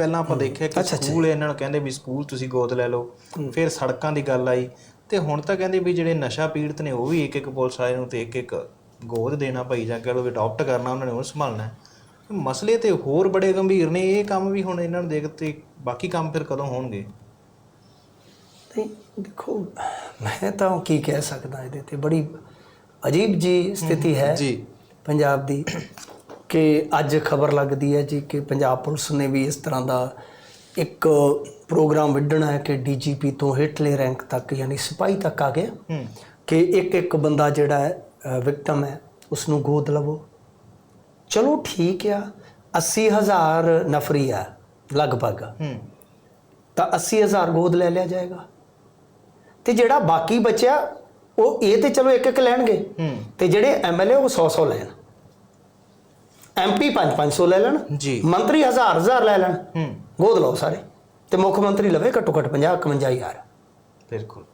ਪਹਿਲਾਂ ਆਪਾਂ ਦੇਖਿਆ ਕਿ ਸਕੂਲ ਇਹਨਾਂ ਨੂੰ ਕਹਿੰਦੇ ਵੀ ਸਕੂਲ ਤੁਸੀਂ ਗੋਦ ਲੈ ਲਓ। ਫਿਰ ਸੜਕਾਂ ਦੀ ਗੱਲ ਆਈ ਤੇ ਹੁਣ ਤਾਂ ਕਹਿੰਦੇ ਵੀ ਜਿਹੜੇ ਨਸ਼ਾ ਪੀੜਤ ਨੇ ਉਹ ਵੀ ਇੱਕ ਇੱਕ ਪੁਲਿਸ ਵਾਲੇ ਨੂੰ ਤੇ ਇੱਕ ਇੱਕ ਗੋਦ ਦੇਣਾ ਭਾਈ ਜਾਂ ਕਹ ਲਓ ਵੀ ਅਡਾਪਟ ਕਰਨਾ ਉਹਨਾਂ ਨੇ ਉਹ ਸੰਭਾਲਣਾ। ਮਸਲੇ ਤੇ ਹੋਰ ਬੜੇ ਗੰਭੀਰ ਨੇ ਇਹ ਕੰਮ ਵੀ ਹੁਣ ਇਹਨਾਂ ਨੂੰ ਦੇਖ ਤੇ ਬਾਕੀ ਕੰਮ ਫਿਰ ਕਦੋਂ ਹੋਣਗੇ? ਨਹੀਂ ਦੇਖੋ ਮੈਂ ਤਾਂ ਕੀ ਕਹਿ ਸਕਦਾ ਇਹਦੇ ਤੇ। ਬੜੀ ਅਜੀਬ ਜੀ ਸਥਿਤੀ ਹੈ। ਜੀ। ਪੰਜਾਬ ਦੀ। ਕਿ ਅੱਜ ਖਬਰ ਲੱਗਦੀ ਹੈ ਜੀ ਕਿ ਪੰਜਾਬ ਪੁਲਿਸ ਨੇ ਵੀ ਇਸ ਤਰ੍ਹਾਂ ਦਾ ਇੱਕ ਪ੍ਰੋਗਰਾਮ ਵਿੱਢਣਾ ਹੈ ਕਿ ਡੀਜੀਪੀ ਤੋਂ ਹੇਠਲੇ ਰੈਂਕ ਤੱਕ ਯਾਨੀ ਸਿਪਾਹੀ ਤੱਕ ਆ ਗਿਆ। ਕਿ ਇੱਕ ਇੱਕ ਬੰਦਾ ਜਿਹੜਾ ਹੈ ਵਿਕਟਮ ਹੈ ਉਸ ਨੂੰ ਗੋਦ ਲਵੋ। ਚਲੋ ਠੀਕ ਆ 80000 ਨਫਰੀ ਆ ਲਗਭਗ। ਤਾਂ 80000 ਗੋਦ ਲੈ ਲਿਆ ਜਾਏਗਾ। ਤੇ ਜਿਹੜਾ ਬਾਕੀ ਬਚਿਆ ਉਹ ਇਹ ਤੇ ਚਲੋ ਇੱਕ ਇੱਕ ਲੈਣਗੇ ਤੇ ਜਿਹੜੇ ਐਮਐਲਏ ਉਹ 100 100 ਲੈਣ। ਐਮਪੀ 5 500 ਲੈ ਲੈਣ ਜੀ। ਮੰਤਰੀ 1000 1000 ਲੈ ਲੈਣ। ਹੂੰ। ਗੋਦ ਲਓ ਸਾਰੇ। ਤੇ ਮੁੱਖ ਮੰਤਰੀ ਲਵੇ ਘੱਟੋ ਘੱਟ 50 51000 ਬਿਲਕੁਲ।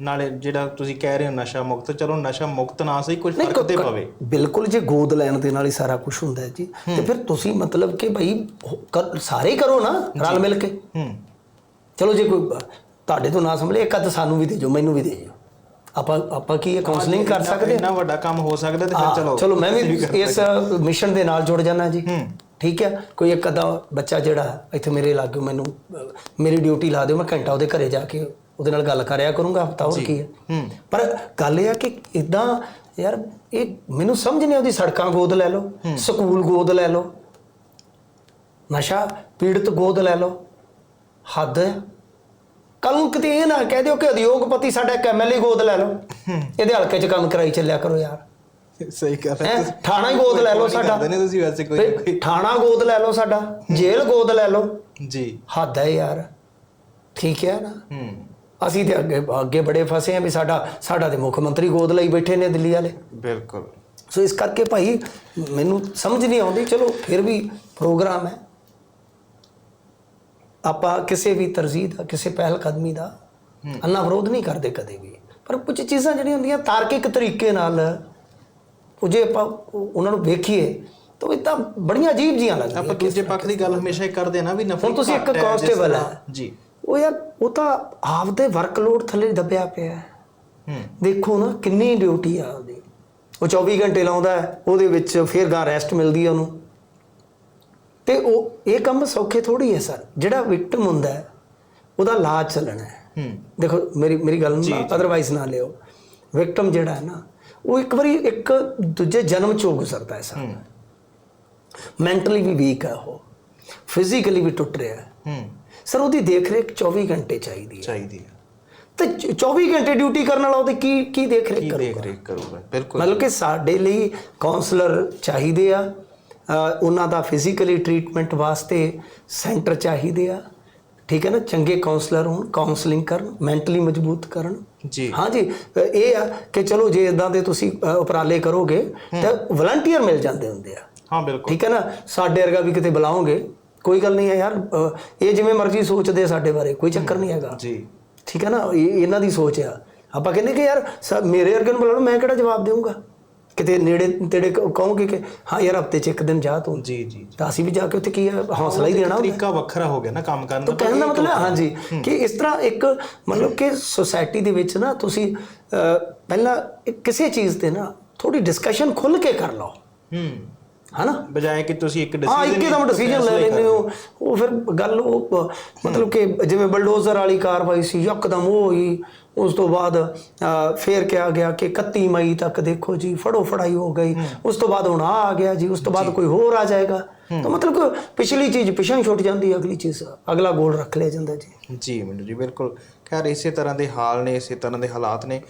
ਨਾਲੇ ਜਿਹੜਾ ਤੁਸੀਂ ਕਹਿ ਰਹੇ ਹੋ ਨਸ਼ਾ ਮੁਕਤ ਚਲੋ ਨਸ਼ਾ ਮੁਕਤ ਨਾ ਸਹੀ ਕੁਝ ਫ਼ਰਕ ਤੇ ਪਵੇ। ਬਿਲਕੁਲ ਜੇ ਗੋਦ ਲੈਣ ਦੇ ਨਾਲ ਹੀ ਸਾਰਾ ਕੁਝ ਹੁੰਦਾ ਹੈ ਜੀ ਤੇ ਫਿਰ ਤੁਸੀਂ ਮਤਲਬ ਕਿ ਭਾਈ ਸਾਰੇ ਕਰੋ ਨਾ ਰਲ ਮਿਲ ਕੇ। ਹੂੰ। ਚਲੋ ਜੇ ਕੋਈ ਤੁਹਾਡੇ ਤੋਂ ਨਾ ਸੰਭਲੇ ਇੱਕ ਅੱਧ ਸਾਨੂੰ ਵੀ ਦੇ ਦਿਓ ਮੈਨੂੰ ਵੀ ਦੇ ਦਿਓ ਆਪਾਂ ਆਪਾਂ ਕੀ ਇਹ ਕਾਉਂਸਲਿੰਗ ਕਰ ਸਕਦੇ? ਇੰਨਾ ਵੱਡਾ ਕੰਮ ਹੋ ਸਕਦਾ ਤੇ ਫਿਰ ਚਲੋ ਚਲੋ ਮੈਂ ਵੀ ਇਸ ਮਿਸ਼ਨ ਦੇ ਨਾਲ ਜੁੜ ਜਾਣਾ ਜੀ। ਠੀਕ ਹੈ? ਕੋਈ ਇੱਕ ਅੱਧਾ ਬੱਚਾ ਜਿਹੜਾ ਇੱਥੇ ਮੇਰੇ ਲਾਗੇ ਮੈਨੂੰ ਮੇਰੀ ਡਿਊਟੀ ਲਾ ਦਿਓ ਮੈਂ ਘੰਟਾ ਉਹਦੇ ਘਰੇ ਜਾ ਕੇ ਉਹਦੇ ਨਾਲ ਗੱਲ ਕਰਿਆ ਕਰੂੰਗਾ ਹਫਤਾ ਹੋਰ ਕੀ ਹੈ? ਪਰ ਗੱਲ ਇਹ ਆ ਕਿ ਇਦਾਂ ਯਾਰ ਇਹ ਮੈਨੂੰ ਸਮਝ ਨਹੀਂ ਆਉਂਦੀ ਸੜਕਾਂ ਗੋਦ ਲੈ ਲਓ ਸਕੂਲ ਗੋਦ ਲੈ ਲਓ। ਨਸ਼ਾ ਪੀੜਤ ਗੋਦ ਲੈ ਲਓ। ਹੱਦ ਕੱਲ ਨੂੰ ਕਿਤੇ ਇਹ ਨਾ ਕਹਿ ਦਿਓ ਕਿ ਉਦਯੋਗਪਤੀ ਸਾਡਾ ਇੱਕ ਐਮਐਲਏ ਗੋਦ ਲੈ ਲਓ। ਇਹਦੇ ਹਲਕੇ 'ਚ ਕੰਮ ਕਰਾਈ ਚੱਲਿਆ ਕਰੋ ਯਾਰ। ਸਹੀ ਗੱਲ ਹੈਂ। ਥਾਣਾ ਹੀ ਗੋਦ ਲੈ ਲਓ ਸਾਡਾ। ਨਹੀਂ ਤੁਸੀਂ ਵੈਸੇ ਕੋਈ ਥਾਣਾ ਗੋਦ ਲੈ ਲਓ ਸਾਡਾ। ਜੇਲ੍ਹ ਗੋਦ ਲੈ ਲਓ। ਜੀ। ਹੱਦ ਹੈ ਯਾਰ। ਠੀਕ ਹੈ ਨਾ? ਹੂੰ। ਅਸੀਂ ਤੇ ਅੱਗੇ ਅੱਗੇ ਬੜੇ ਫਸੇ ਆ ਵੀ ਸਾਡਾ ਸਾਡਾ ਤੇ ਮੁੱਖ ਮੰਤਰੀ ਗੋਦ ਲਈ ਬੈਠੇ ਨੇ ਦਿੱਲੀ ਵਾਲੇ। ਬਿਲਕੁਲ। ਸੋ ਇਸ ਕਰਕੇ ਭਾਈ ਮੈਨੂੰ ਸਮਝ ਨਹੀਂ ਆਉਂਦੀ। ਚਲੋ ਫਿਰ ਵੀ ਪ੍ਰੋਗਰਾਮ ਹੈ। ਆਪਾਂ ਕਿਸੇ ਵੀ ਤਰਜੀਹ ਦਾ ਕਿਸੇ ਪਹਿਲ ਕਦਮੀ ਦਾ ਅੰਨਾ ਵਿਰੋਧ ਨਹੀਂ ਕਰਦੇ ਕਦੇ ਵੀ। ਪਰ ਕੁਝ ਚੀਜ਼ਾਂ ਜਿਹੜੀਆਂ ਹੁੰਦੀਆਂ ਤਾਰਕਿਕ ਤਰੀਕੇ ਨਾਲ ਉਹ ਜੇ ਆਪਾਂ ਉਹ- ਉਹਨਾਂ ਨੂੰ ਵੇਖੀਏ ਤਾਂ ਇਹ ਤਾਂ ਬੜੀਆਂ ਅਜੀਬ ਜੀਆਂ ਲੱਗਦੀਆਂ ਆਪਾਂ ਦੂਜੇ ਪੱਖ ਦੀ ਗੱਲ ਹਮੇਸ਼ਾ ਹੀ ਕਰਦੇ ਨਾ ਵੀ ਨਫਰਤ ਹੁਣ ਤੁਸੀਂ ਇੱਕ ਤਰ੍ਹਾਂ- ਹੈ। ਜੀ। ਉਹ ਯਾਰ ਉਹ ਤਾਂ ਆਪਦੇ ਵਰਕਲੋਡ ਥੱਲੇ ਦੱਬਿਆ ਪਿਆ ਹੈ। ਹੂੰ। ਦੇਖੋ ਨਾ ਕਿੰਨੀ ਡਿਊਟੀ ਆ ਉਹਦੀ। ਉਹ 24 ਘੰਟੇ ਲਾਉਂਦਾ ਉਹਦੇ ਵਿੱਚ ਫਿਰ ਗਾਂ ਰੈਸਟ ਮਿਲਦੀ ਹੈ ਉਹਨੂੰ। ਤੇ ਉਹ ਇਹ ਕੰਮ ਸੌਖੇ ਥੋੜੀ ਹੈ ਸਰ ਜਿਹੜਾ ਵਿਕਟਮ ਹੁੰਦਾ ਹੈ ਉਹਦਾ ਇਲਾਜ ਚੱਲਣਾ ਹੈ। ਹੂੰ। ਦੇਖੋ ਮੇਰੀ ਮੇਰੀ ਗੱਲ ਨੂੰ ਅਦਰਵਾਈਜ਼ ਨਾ ਲਿਓ। ਵਿਕਟਮ ਜਿਹੜਾ ਹੈ ਨਾ ਉਹ ਇੱਕ ਵਾਰੀ ਇੱਕ ਦੂਜੇ ਜਨਮ ਚੋਂ ਗੁਜ਼ਰਦਾ ਹੈ ਸਰ। ਮੈਂਟਲੀ ਵੀ ਵੀਕ ਹੈ ਉਹ। ਫਿਜ਼ੀਕਲੀ ਵੀ ਟੁੱਟ ਰਿਹਾ ਹੈ। ਹੂੰ। ਸਰ ਉਹਦੀ ਦੇਖ ਰੇਖ 24 ਘੰਟੇ ਚਾਹੀਦੀ ਹੈ। ਚਾਹੀਦੀ ਹੈ। ਤੇ ਚ- 24 ਘੰਟੇ ਡਿਊਟੀ ਕਰਨ ਵਾਲਾ ਉਹਦੀ ਕੀ ਕੀ ਦੇਖ ਰੇਖ ਕਰੂਗਾ? ਦੇਖ ਰੇਖ ਕਰੂਗਾ? ਬਿਲਕੁਲ। ਮਤਲਬ ਕਿ ਸਾਡੇ ਲਈ ਕਾਉਂਸਲਰ ਚਾਹੀਦੇ ਆ। ਉਹਨਾਂ ਦਾ ਫਿਜ਼ੀਕਲੀ ਟ੍ਰੀਟਮੈਂਟ ਵਾਸਤੇ ਸੈਂਟਰ ਚਾਹੀਦੇ ਆ। ਠੀਕ ਹੈ ਨਾ? ਚੰਗੇ ਕਾਉਂਸਲਰ ਹੋਣ ਕਾਉਂਸਲਿੰਗ ਕਰਨ ਮੈਂਟਲੀ ਮਜ਼ਬੂਤ ਕਰਨ। ਜੀ। ਹਾਂਜੀ ਅ, ਇਹ ਆ ਕਿ ਚਲੋ ਜੇ ਇਦਾਂ ਦੇ ਤੁਸੀਂ ਉਪਰਾਲੇ ਕਰੋਗੇ ਤਾਂ ਵਲੰਟੀਅਰ ਮਿਲ ਜਾਂਦੇ ਹੁੰਦੇ ਆ। ਹਾਂ ਬਿਲਕੁਲ। ਠੀਕ ਹੈ ਨਾ? ਸਾਡੇ ਵਰਗਾ ਵੀ ਕਿਤੇ ਬੁਲਾਓਗੇ ਕੋਈ ਗੱਲ ਨਹੀਂ ਹੈ ਯਾਰ ਇਹ ਜਿਵੇਂ ਮਰਜ਼ੀ ਸੋਚਦੇ ਆ ਸਾਡੇ ਬਾਰੇ ਕੋਈ ਚੱਕਰ ਨਹੀਂ ਹੈਗਾ। ਜੀ। ਠੀਕ ਹੈ ਨਾ? ਇਹ ਇਹਨਾਂ ਦੀ ਸੋਚ ਆ। ਆਪਾਂ ਕਹਿੰਦੇ ਕਿ ਯਾਰ ਮੇਰੇ ਵਰਗੇ ਨੂੰ ਬੁਲਾ ਲਓ ਮੈਂ ਕਿਹੜਾ ਜਵਾਬ ਦੇਵਾਂਗਾ ਕਿਤੇ ਨੇੜੇ ਤੇੜੇ ਕਹੋਗੇ ਕਿ ਹਾਂ ਯਾਰ ਹਫ਼ਤੇ 'ਚ ਇੱਕ ਦਿਨ ਜਾ ਤੂੰ। ਜੀ ਜੀ ਤਾਂ ਅਸੀਂ ਵੀ ਜਾ ਕੇ ਉੱਥੇ ਕੀ ਆ, ਹੌਸਲਾ ਹੀ ਦੇਣਾ ਤਰੀਕਾ ਵੱਖਰਾ ਹੋ ਗਿਆ ਨਾ ਕੰਮ ਕਰਨ ਤਾਂ ਦਾ ਕਹਿਣ ਦਾ ਮਤਲਬ ਹੈ, ਹਾਂਜੀ ਕਿ ਇਸ ਤਰ੍ਹਾਂ ਇੱਕ ਮਤਲਬ ਕਿ ਸੁਸਾਇਟੀ ਦੇ ਵਿੱਚ ਨਾ ਤੁਸੀਂ ਪਹਿਲਾਂ ਕਿਸੇ ਚੀਜ਼ ਤੇ ਨਾ ਥੋੜੀ ਡਿਸਕਸ਼ਨ ਖੁੱਲ ਕੇ ਕਰ ਲਓ। ਹੂੰ। ਹਨਾ? ਬਜਾਏ ਕਿ ਤੁਸੀਂ ਇੱਕ ਹਾਂ ਡਿਸੀਜਨ ਇੱਕਦਮ ਡਿਸੀਜਨ ਲੈ ਲੈਂਦੇ ਹੋ। ਉਹ ਫਿਰ ਗੱਲ ਉਹ ਮਤਲਬ ਕਿ ਜਿਵੇਂ ਬਲਡੋਜ਼ਰ ਵਾਲੀ ਕਾਰਵਾਈ ਸੀ ਯਕਦਮ ਉਹ ਹੋਈ। ਉਸ ਤੋਂ ਬਾਅਦ ਫੇਰ ਕਿਹਾ ਗਿਆ ਕਿ 31 ਮਈ ਤੱਕ ਦੇਖੋ ਜੀ ਫੜੋ ਫੜਾਈ ਹੋ ਗਈ। ਉਸ ਤੋਂ ਬਾਅਦ ਹੁਣ ਆ ਆ ਗਿਆ ਜੀ। ਉਸ ਤੋਂ ਬਾਅਦ ਕੋਈ ਹੋਰ ਆ ਜਾਏਗਾ। ਤਾਂ ਮਤਲਬ ਕਿ ਪਿਛਲੀ ਚੀਜ਼ ਪਿਛਾਂ ਹੀ ਛੁੱਟ ਜਾਂਦੀ ਹੈ ਅਗਲੀ ਚੀਜ਼। ਅਗਲਾ ਗੋਲ ਰੱਖ ਲਿਆ ਜਾਂਦਾ ਜੀ। ਜੀ ਮੈਨੂੰ ਜੀ ਬਿਲਕੁਲ। ਖੈਰ ਇਸੇ ਤਰ੍ਹਾਂ ਦੇ ਹਾਲ ਨੇ ਇਸੇ ਤਰ੍ਹਾਂ ਦੇ ਹਾਲਾਤ ਨੇ।